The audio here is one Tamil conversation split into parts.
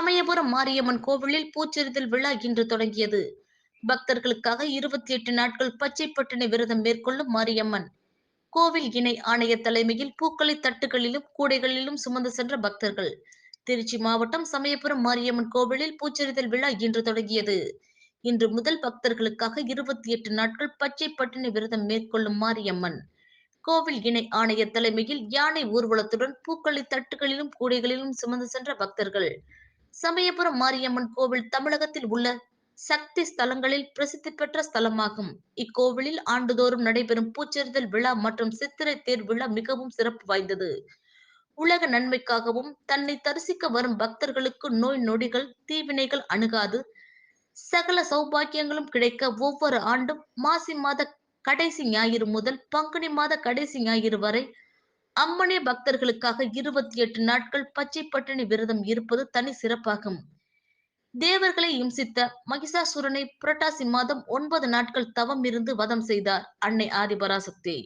சமயபுரம் மாரியம்மன் கோவிலில் பூச்செறிதல் விழா இன்று தொடங்கியது. பக்தர்களுக்காக இருபத்தி எட்டு நாட்கள் பச்சை விரதம் மேற்கொள்ளும் மாரியம்மன். கோவில் இணை ஆணைய தலைமையில் பூக்களை தட்டுகளிலும் கூடைகளிலும் சுமந்து சென்ற பக்தர்கள். திருச்சி மாவட்டம் சமயபுரம் மாரியம்மன் கோவிலில் பூச்செறிதல் விழா இன்று தொடங்கியது. இன்று முதல் பக்தர்களுக்காக இருபத்தி எட்டு நாட்கள் பச்சை பட்டினி விரதம் மேற்கொள்ளும் மாரியம்மன். கோவில் இணை ஆணைய தலைமையில் யானை ஊர்வலத்துடன் பூக்களை தட்டுகளிலும் கூடைகளிலும் சுமந்து சென்ற பக்தர்கள். சமயபுரம் மாரியம்மன் கோவில் தமிழகத்தில் உள்ள சக்தி ஸ்தலங்களில் பிரசித்தி பெற்ற ஸ்தலமாகும். இக்கோவிலில் ஆண்டுதோறும் நடைபெறும் பூச்செறிதல் விழா மற்றும் சித்திரை தேர் விழா மிகவும் சிறப்பு வாய்ந்தது. உலக நன்மைக்காகவும் தன்னை தரிசிக்க வரும் பக்தர்களுக்கு நோய் நொடிகள் தீவினைகள் அணுகாது. சகல சௌபாக்கியங்களும் கிடைக்க ஒவ்வொரு ஆண்டும் மாசி மாத கடைசி ஞாயிறு முதல் பங்குனி மாத கடைசி ஞாயிறு வரை அம்மனே பக்தர்களுக்காக இருபத்தி எட்டு நாட்கள் பச்சை பட்டினி விரதம் இருப்பது தனி சிறப்பாகும். தேவர்களை இம்சித்த மகிஷாசுரனை புரட்டாசி மாதம் ஒன்பது நாட்கள் தவம் இருந்து வதம் செய்தார் அன்னை ஆதிபராசக்தி.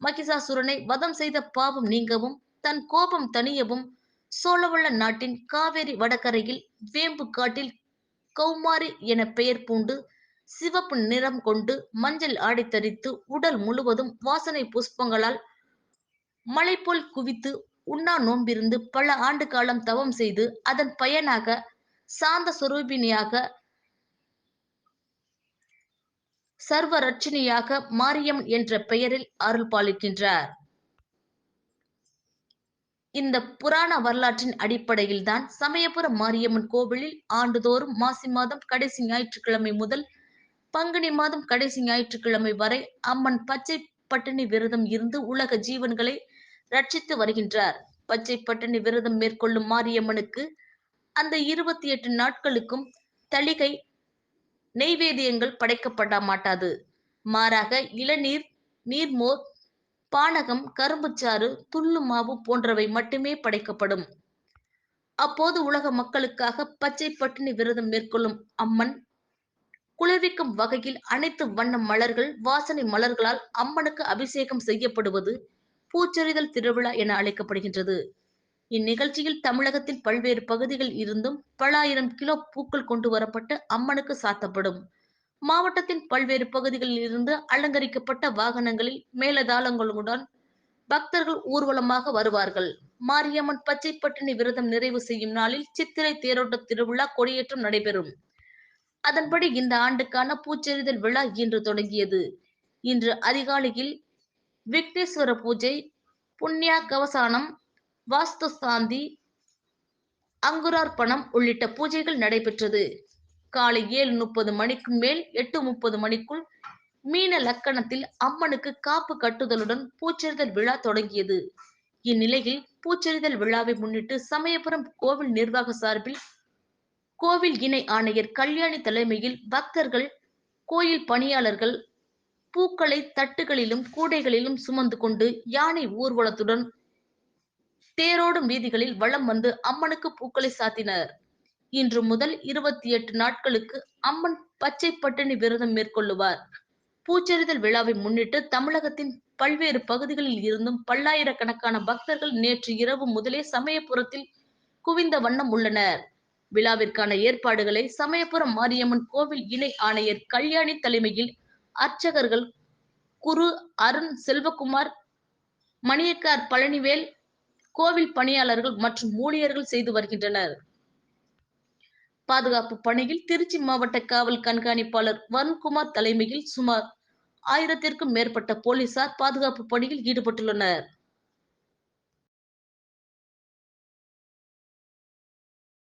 மகிஷாசுரனை வதம் செய்த பாவம் நீங்கவும் தன் கோபம் தணியவும் சோழவள்ள நாட்டின் காவேரி வடகரையில் வேம்பு காட்டில் கௌமாரி என பெயர் பூண்டு சிவப்பு நிறம் கொண்டு மஞ்சள் ஆடை தரித்து உடல் முழுவதும் வாசனை புஷ்பங்களால் மலை போல் குவித்து உண்ணா நோம்பிருந்து பல ஆண்டு காலம் தவம் செய்து அதன் பயனாக சாந்த சுரூபினியாக சர்வரட்சணியாக மாரியம் என்ற பெயரில் அருள் பாலிக்கின்றார். இந்த புராண வரலாற்றின் அடிப்படையில் தான் சமயபுர மாரியம்மன் கோவிலில் ஆண்டுதோறும் மாசி மாதம் கடைசி ஞாயிற்றுக்கிழமை முதல் பங்குனி மாதம் கடைசி ஞாயிற்றுக்கிழமை வரை அம்மன் பச்சை பட்டினி விரதம் இருந்து உலக ஜீவன்களை ரட்சித்து வருகின்றார். பச்சை பட்டினி விரதம் மேற்கொள்ளும் மாரியம்மனுக்கு அந்த இருபத்தி எட்டு நாட்களுக்கும் தளிகை நெய்வேதியங்கள் படைக்கப்பட மாட்டாது. மாறாக இளநீர் நீர்மோர் பானகம் கரும்புச்சாறு துள்ளு மாவு போன்றவை மட்டுமே படைக்கப்படும். அப்போது உலக மக்களுக்காக பச்சை பட்டினி விரதம் மேற்கொள்ளும் அம்மன் குளிர்விக்கும் வகையில் அனைத்து வண்ண மலர்கள் வாசனை மலர்களால் அம்மனுக்கு அபிஷேகம் செய்யப்படுவது பூச்செறிதல் திருவிழா என அழைக்கப்படுகின்றது. இந்நிகழ்ச்சியில் தமிழகத்தில் பல்வேறு பகுதிகள் இருந்தும் பல ஆயிரம் கிலோ பூக்கள் கொண்டு வரப்பட்டு அம்மனுக்கு சாத்தப்படும். மாவட்டத்தின் பல்வேறு பகுதிகளில் இருந்து அலங்கரிக்கப்பட்ட வாகனங்களில் மேலதாளங்களுடன் பக்தர்கள் ஊர்வலமாக வருவார்கள். மாரியம்மன் பச்சை பட்டினி விரதம் நிறைவு செய்யும் நாளில் சித்திரை தேரோட்ட திருவிழா கொடியேற்றம் நடைபெறும். அதன்படி இந்த ஆண்டுக்கான பூச்செறிதல் விழா இன்று தொடங்கியது. இன்று அதிகாலையில் விக்னேஸ்வர பூஜை புண்ணியா கவசானம் வாஸ்து சாந்தி அங்குரார்ப்பணம் உள்ளிட்ட பூஜைகள் நடைபெற்றது. காலை ஏழு முப்பது மணிக்கு மேல் எட்டு முப்பது மணிக்குள் மீன லக்கணத்தில் அம்மனுக்கு காப்பு கட்டுதலுடன் பூச்செறிதல் விழா தொடங்கியது. இந்நிலையில் பூச்செறிதல் விழாவை முன்னிட்டு சமயபுரம் கோவில் நிர்வாக சார்பில் கோவில் இணை ஆணையர் கல்யாணி தலைமையில் பக்தர்கள் கோயில் பணியாளர்கள் பூக்களை தட்டுகளிலும் கூடைகளிலும் சுமந்து கொண்டு யானை ஊர்வலத்துடன் தேரோடும் வீதிகளில் வலம் வந்து அம்மனுக்கு பூக்களை சாத்தினர். இன்று முதல் இருபத்தி எட்டு நாட்களுக்கு அம்மன் பச்சை பட்டினி விரதம் மேற்கொள்ளுவார். பூச்செறிதல் விழாவை முன்னிட்டு தமிழகத்தின் பல்வேறு பகுதிகளில் இருந்தும் பல்லாயிரக்கணக்கான பக்தர்கள் நேற்று இரவு முதலே சமயபுரத்தில் குவிந்த வண்ணம் உள்ளனர். விழாவிற்கான ஏற்பாடுகளை சமயபுரம் மாரியம்மன் கோவில் இணை ஆணையர் கல்யாணி தலைமையில் அர்ச்சகர்கள் குரு அருண் செல்வகுமார் மணியக்கார் பழனிவேல் கோவில் பணியாளர்கள் மற்றும் ஊழியர்கள் செய்து வருகின்றனர். பாதுகாப்பு பணியில் திருச்சி மாவட்ட காவல் கண்காணிப்பாளர் வருண்குமார் தலைமையில் சுமார் ஆயிரத்திற்கும் மேற்பட்ட போலீசார் பாதுகாப்பு பணியில் ஈடுபட்டுள்ளனர்.